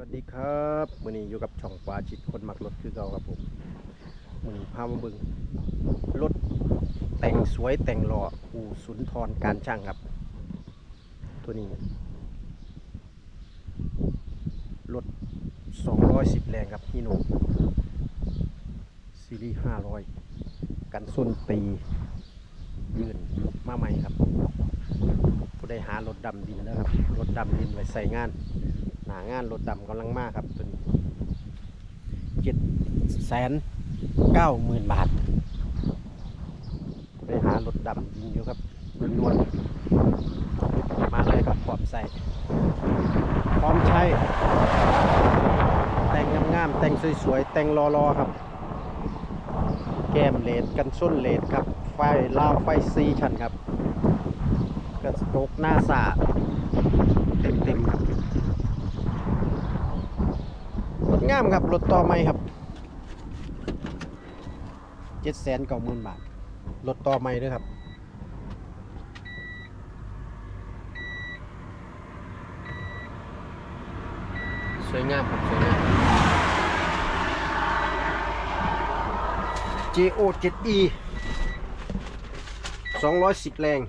วัสดีครับมือนี้อยู่กับช่องปลาชิดคนมักรถคือเก่าครับผมมือนี้พามาเบึงรถแต่งสวยแต่งหล่ออู่สุนทรการช่างครับ ตัวนี้รถ210 แรงครับฮีโน่ซีรีส์500 กันส้นปียืนมาใหม่ครับผู้ได้หารถดำดินนะครับรถดำดินไว้ใส่งานางานรถดำกำลังมากครับตัวนี้เจ็ดแสนเก้าหมื่นบาท ไปหารถดำยิงอยู่ครับนวลๆมาเลยครับพร้อมใส่พร้อมใช้ แต่งงามๆแต่งสวยๆ แต่งรอๆครับ แก้มเลดกันส้นเลดครับ ไฟลาวไฟซีชันครับกระจกหน้าสาเต็มๆครับ รถ งามครับรถต่อไม่ครับเจ็ดแสนเก้าหมื่นบาทรถต่อไม่ด้วยครับสวยงามครับสวยงาม JO 7E 210 แรง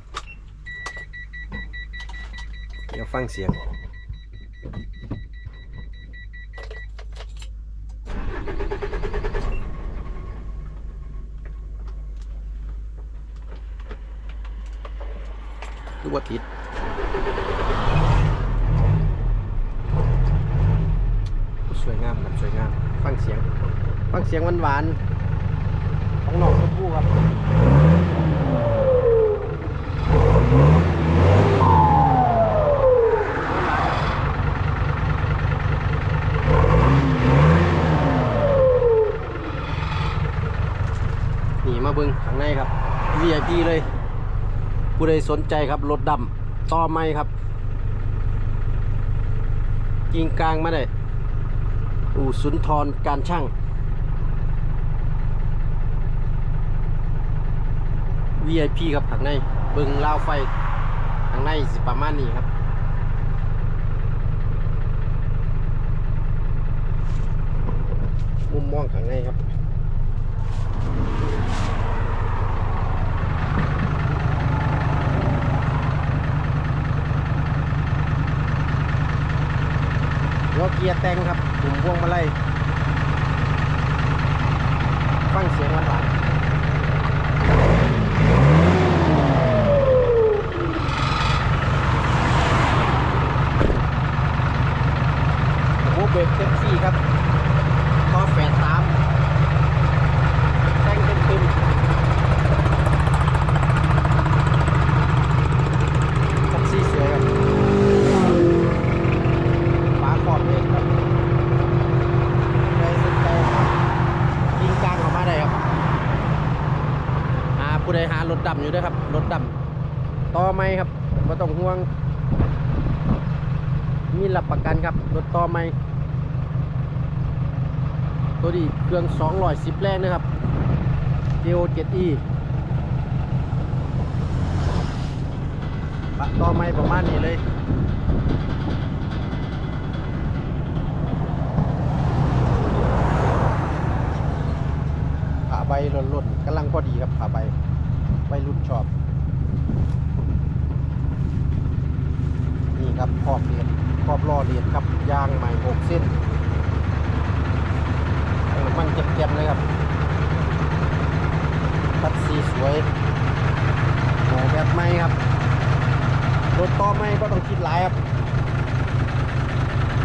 เดี๋ยวฟังเสียง คือว่าติดสวยงามครับสวยงาม ฟังเสียง ฟังเสียงหวานหวานๆของน้องชมพู่ครับ มาเบิ้งข้างในครับ VIP เลยผู้ใดสนใจครับรถดำต่อไม้ครับกิงกลางมาได้อู่สุนทรการช่าง VIP ครับข้างในเบิ้งลาวไฟข้างในสิประมาณนี้ครับมุมมองข้างในครับ กียร์แต่งครับปุ่มพวงมาลัยฟังเสียงหวานๆโอ้โหเบรกเต็มที่ครับท่อแฝดสามแต่งเต็มเต็มแท็กซี่สวยครับ ฝาขอบเองครับใครสนใจยิงกลางออกมาได้ครับหา ผู้ใดหารถดำอยู่ด้วยครับรถดำต่อไม่ครับไม่ต้องห่วง มีรับประกันครับรถต่อไม่ตัวนี้เครื่อง210แรงนะครับ GO 7E ปะต่อไม่ประมาณนี้เลยขาใบหล่นๆกำลังพอดีครับขาใบรุ่นชอบ นี่ ครับขอบเหรียญขอบล้อเหรียญครับยางใหม่หกเส้นมันเจ็บๆเลยครับตัดสีสวยโอ้แบบไม่ครับรถต่อไม่ก็ต้องคิดหลายครับ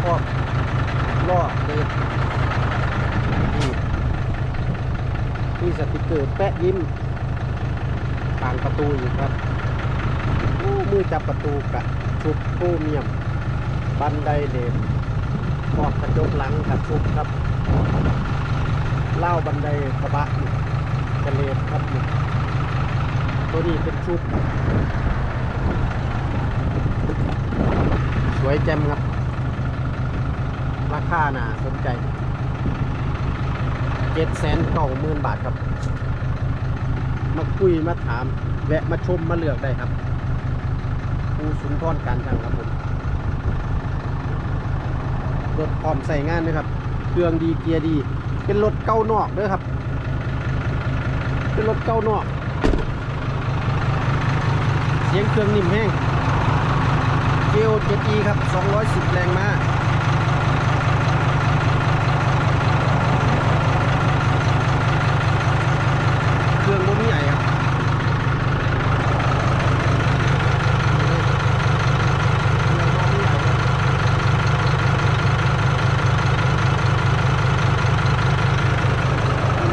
ขอบล้อเหรียญนี่สติกเกอร์แปะยิ้มทางประตูอยู่ครับ มือจับประตูกะ ชุบโครเมียม บันไดเลนขอบกระจกหลังกระชุบครับเล่าบันไดกระบะกระเลนครับตัวนี้เป็นชุบสวยแจ่มครับ ราคาน่าสนใจเจ็ดแสนเก้าหมื่นบาทครับ มาคุยมาถาม แวะมาชมมาเลือกได้ครับ ภูสุนทรการช่างครับผมรถพร้อมใส่งานนะครับ เครื่องดีเกียร์ดี เป็นรถเก้านอกเด้อครับ เป็นรถเก้านอก เสียงเครื่องนิ่มแห้งเจล 7E ครับ 210 แรงม้าครื่องบ่มีไอครับ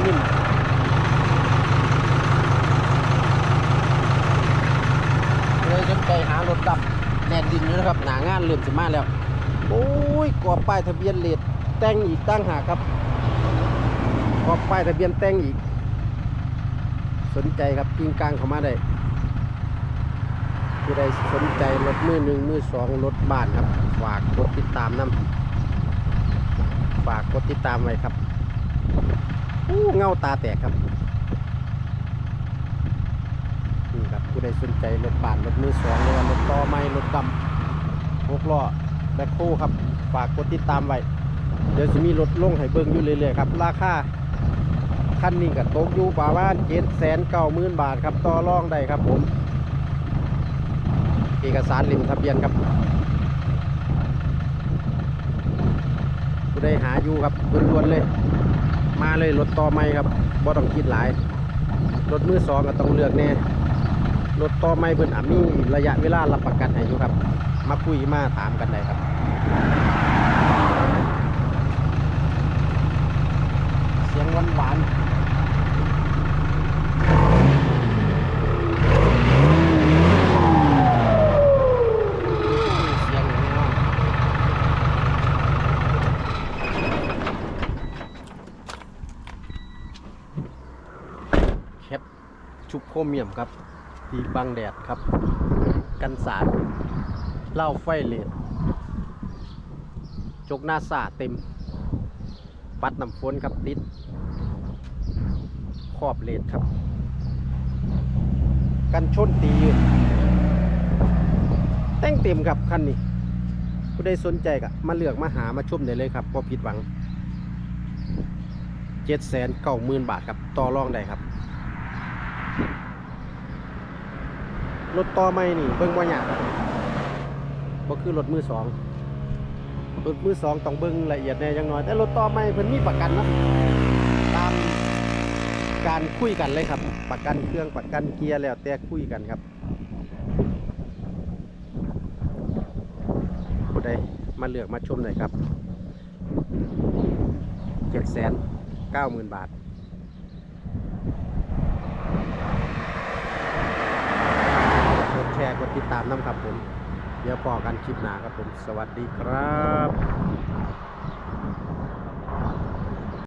นิ่มเลยจนไปหารถดับแดินอยู่นะครับหนางานเริ่มสิมาแล้ว โอ้ยกรอบป้ายทะเบียนเลดแต่งอีกตั้งหากครับกรอบป้ายทะเบียนแต่งอีก สนใจครับกิ้งกลางเข้ามาได้ผู้ใดสนใจรถมือหนึ่งมือสองรถบ้านครับ ฝากกดติดตามน้ำฝากกดติดตามไว้ครับอู้เงาตาแตกครับนี่ครับ ผู้ใดสนใจรถบ้านรถมือสองหรือว่ารถต่อไม้รถดำหกล้อแบคโฮครับ ฝากกดติดตามไว้ เดี๋ยวจะมีรถลงให้เบิ่งอยู่เรื่อยๆครับ ราคาคันนี้ก็ตกอยู่ประมาณเจ็ดแสนเก้าหมื่นบาทครับ ต่อรองได้ครับผม เอกสารลิมทะเบียนครับผู้ใดหาอยู่ครับด่วนๆเลย มาเลยรถต่อไม่ครับบ่ต้องคิดหลาย รถมือสองก็ต้องเลือกแน่ รถต่อไม่เพิ่นอามีระยะเวลารับประกันให้อยู่ครับ มาคุยมาถามกันได้ครับเสียงหวานหวานๆเสียงแน่นอนแคปชุบโครเมียมครับ ตีบังแดดครับ กันสาดเล้าไฟเลดจกหน้าสาเต็ม ปัดน้ำฝนครับติดขอบเลดครับ กันชนตียู่แต่งเต็มครับคันนี้ผู้ใดสนใจก็มาเลือกมาหามาชมได้เลยครับพอผิดหวังเจ็ดแสนเก้าหมื่นบาทครับ ต่อรองได้ครับ รถต่อไม่นี่เบิ่งบ่ยากครับบ่คือรถมือสองรถมือสองต้องเบิ่งละเอียดแน่อยังน้อย แต่รถต่อไม่เพิ่นมีประกันเนาะตามการคุยกันเลยครับ ประกันเครื่องประกันเกียร์แล้วแต่คุยกันครับผู้ใดมาเลือกมาชมหน่อยครับเจ็ดแสนเก้าหมื่นบาท กดแชร์กด ติดตามน้ำครับผม เดี๋ยวพอกันคลิปหนาครับผม สวัสดีครับ